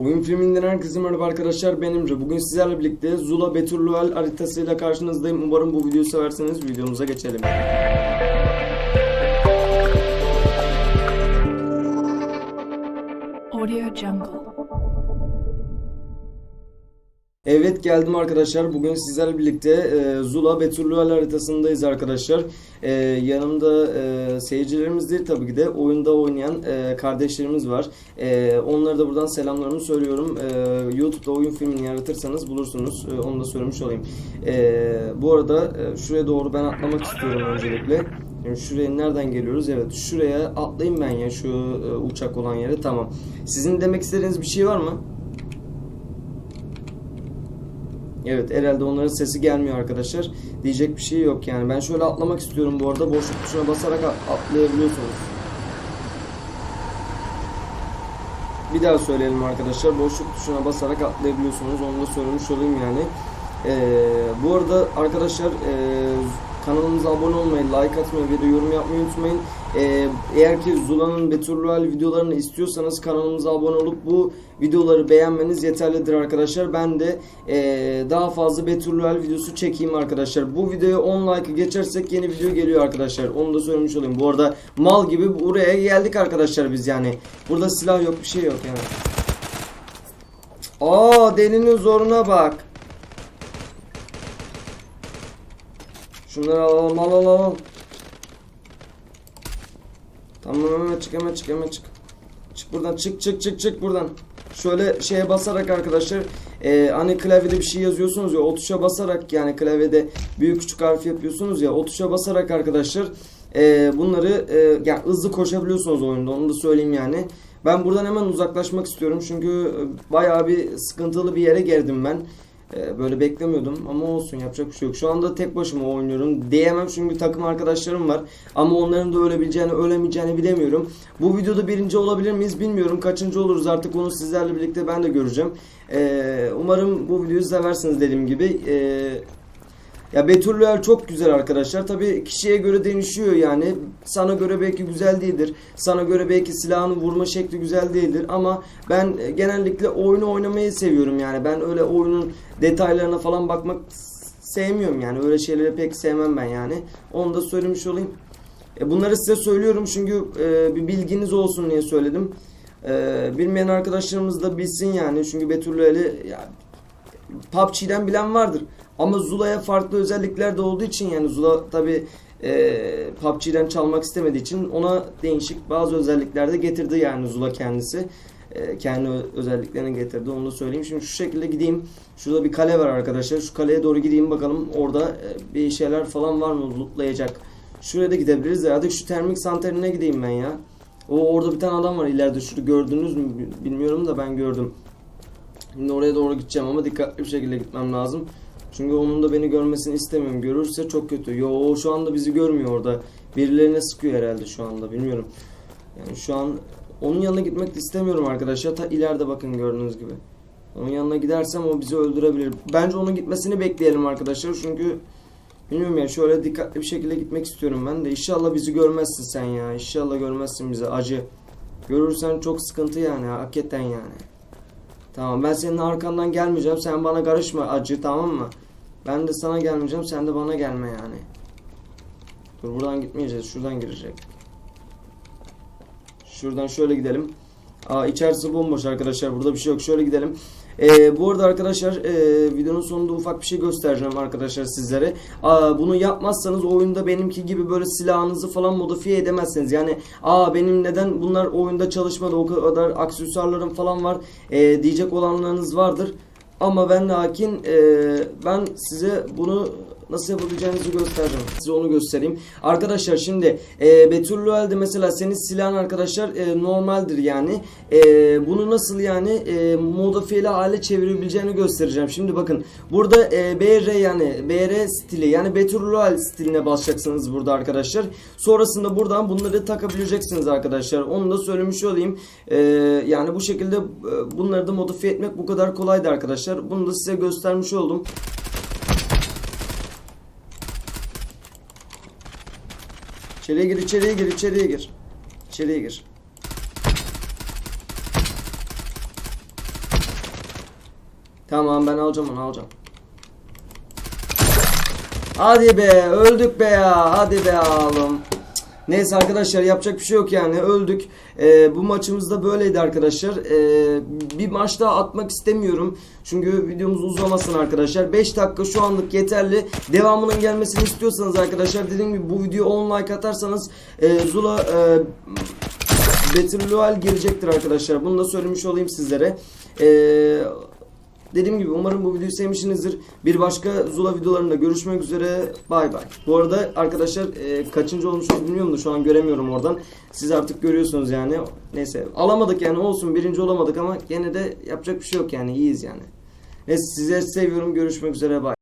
Oyun filminden herkese merhaba arkadaşlar ben Emre. Bugün sizlerle birlikte Zula Betürluel haritasıyla karşınızdayım. Umarım bu videoyu severseniz videomuza geçelim. Audio Jungle. Evet geldim arkadaşlar. Bugün sizlerle birlikte e, Zula Betürluel haritasındayız arkadaşlar. E, yanımda e, seyircilerimiz değil tabii ki de oyunda oynayan e, kardeşlerimiz var. E, onlara da buradan selamlarımı söylüyorum. E, YouTube'da oyun filmini yaratırsanız bulursunuz. E, onu da söylemiş olayım. E, bu arada e, şuraya doğru ben atlamak istiyorum öncelikle. Şimdi şuraya nereden geliyoruz? Evet şuraya atlayayım ben ya şu e, uçak olan yere. Tamam. Sizin demek istediğiniz bir şey var mı? Evet herhalde onların sesi gelmiyor arkadaşlar. Diyecek bir şey yok yani. Ben şöyle atlamak istiyorum bu arada. Boşluk tuşuna basarak at- atlayabiliyorsunuz. Bir daha söyleyelim arkadaşlar. Boşluk tuşuna basarak atlayabiliyorsunuz. Onu da söylemiş olayım yani. Ee, bu arada arkadaşlar e, kanalımıza abone olmayı, like atmayı ve de yorum yapmayı unutmayın. Ee, eğer ki Zula'nın Betürlual videolarını istiyorsanız kanalımıza abone olup bu videoları beğenmeniz yeterlidir arkadaşlar. Ben de e, daha fazla Betürlual videosu çekeyim arkadaşlar. Bu videoya 10 like geçersek yeni video geliyor arkadaşlar. Onu da söylemiş olayım. Bu arada mal gibi buraya geldik arkadaşlar biz yani. Burada silah yok bir şey yok yani. Aa delinin zoruna bak. Şunları alalım al al al. Tamam hemen çık hemen çık hemen çık. Çık buradan çık çık çık çık buradan. Şöyle şeye basarak arkadaşlar e, hani klavyede bir şey yazıyorsunuz ya o tuşa basarak yani klavyede büyük küçük harf yapıyorsunuz ya o tuşa basarak arkadaşlar e, bunları e, yani hızlı koşabiliyorsunuz oyunda onu da söyleyeyim yani. Ben buradan hemen uzaklaşmak istiyorum çünkü bayağı bir sıkıntılı bir yere geldim ben. Ee, böyle beklemiyordum ama olsun yapacak bir şey yok. Şu anda tek başıma oynuyorum. Diyemem çünkü takım arkadaşlarım var. Ama onların da ölebileceğini, ölemeyeceğini bilemiyorum. Bu videoda birinci olabilir miyiz bilmiyorum. Kaçıncı oluruz artık onu sizlerle birlikte ben de göreceğim. Ee, umarım bu videoyu seversiniz dediğim gibi. Ee, ya Betürlüer çok güzel arkadaşlar. Tabi kişiye göre değişiyor yani. Sana göre belki güzel değildir. Sana göre belki silahını vurma şekli güzel değildir. Ama ben e, genellikle oyunu oynamayı seviyorum yani. Ben öyle oyunun detaylarına falan bakmak sevmiyorum yani. Öyle şeyleri pek sevmem ben yani. Onu da söylemiş olayım. E, bunları size söylüyorum çünkü e, bir bilginiz olsun diye söyledim. E, bilmeyen arkadaşlarımız da bilsin yani. Çünkü Betürlüer'i ya, PUBG'den bilen vardır. Ama Zula'ya farklı özellikler de olduğu için yani Zula tabi e, PUBG'den çalmak istemediği için ona değişik bazı özellikler de getirdi yani Zula kendisi. E, kendi özelliklerini getirdi onu da söyleyeyim. Şimdi şu şekilde gideyim. Şurada bir kale var arkadaşlar. Şu kaleye doğru gideyim bakalım orada e, bir şeyler falan var mı lootlayacak. Şuraya da gidebiliriz ya. Hadi şu termik santraline gideyim ben ya. O orada bir tane adam var ileride. Şurada gördünüz mü bilmiyorum da ben gördüm. Şimdi oraya doğru gideceğim ama dikkatli bir şekilde gitmem lazım. Çünkü onun da beni görmesini istemiyorum. Görürse çok kötü. Yo o şu anda bizi görmüyor orada. Birilerine sıkıyor herhalde şu anda. Bilmiyorum. Yani şu an onun yanına gitmek de istemiyorum arkadaşlar. Ta ileride bakın gördüğünüz gibi. Onun yanına gidersem o bizi öldürebilir. Bence onun gitmesini bekleyelim arkadaşlar. Çünkü bilmiyorum ya şöyle dikkatli bir şekilde gitmek istiyorum ben de. İnşallah bizi görmezsin sen ya. İnşallah görmezsin bizi. Acı. Görürsen çok sıkıntı yani. Hakikaten yani. Tamam ben senin arkandan gelmeyeceğim. Sen bana karışma acı tamam mı? Ben de sana gelmeyeceğim. Sen de bana gelme yani. Dur buradan gitmeyeceğiz. Şuradan girecek. Şuradan şöyle gidelim. Aa içerisi bomboş arkadaşlar. Burada bir şey yok. Şöyle gidelim. Ee, bu arada arkadaşlar e, videonun sonunda ufak bir şey göstereceğim arkadaşlar sizlere. Aa, bunu yapmazsanız oyunda benimki gibi böyle silahınızı falan modifiye edemezsiniz. Yani aa benim neden bunlar oyunda çalışmadı o kadar aksesuarlarım falan var e, diyecek olanlarınız vardır. Ama ben lakin e, ben size bunu nasıl yapabileceğinizi göstereceğim. Size onu göstereyim. Arkadaşlar şimdi e, Betürlüel'de mesela senin silahın arkadaşlar e, normaldir yani. E, bunu nasıl yani e, modifiyeli hale çevirebileceğini göstereceğim. Şimdi bakın burada e, BR yani BR stili yani Betürlüel stiline basacaksınız burada arkadaşlar. Sonrasında buradan bunları takabileceksiniz arkadaşlar. Onu da söylemiş olayım. E, yani bu şekilde e, bunları da modifiye etmek bu kadar kolaydı arkadaşlar. Bunu da size göstermiş oldum. İçeriye gir, içeriye gir, içeriye gir. İçeriye gir. Tamam ben alacağım onu alacağım. Hadi be öldük be ya. Hadi be oğlum. Neyse arkadaşlar yapacak bir şey yok yani öldük. Ee, bu maçımız da böyleydi arkadaşlar. Ee, bir maç daha atmak istemiyorum. Çünkü videomuz uzamasın arkadaşlar. 5 dakika şu anlık yeterli. Devamının gelmesini istiyorsanız arkadaşlar dediğim gibi bu video 10 like atarsanız e, Zula e, Battle Royale gelecektir arkadaşlar. Bunu da söylemiş olayım sizlere. Eee Dediğim gibi umarım bu videoyu sevmişsinizdir. Bir başka Zula videolarında görüşmek üzere. Bay bay. Bu arada arkadaşlar e, kaçıncı olmuşuz bilmiyorum da şu an göremiyorum oradan. Siz artık görüyorsunuz yani. Neyse alamadık yani olsun birinci olamadık ama gene de yapacak bir şey yok yani iyiyiz yani. Neyse sizleri seviyorum. Görüşmek üzere. Bay.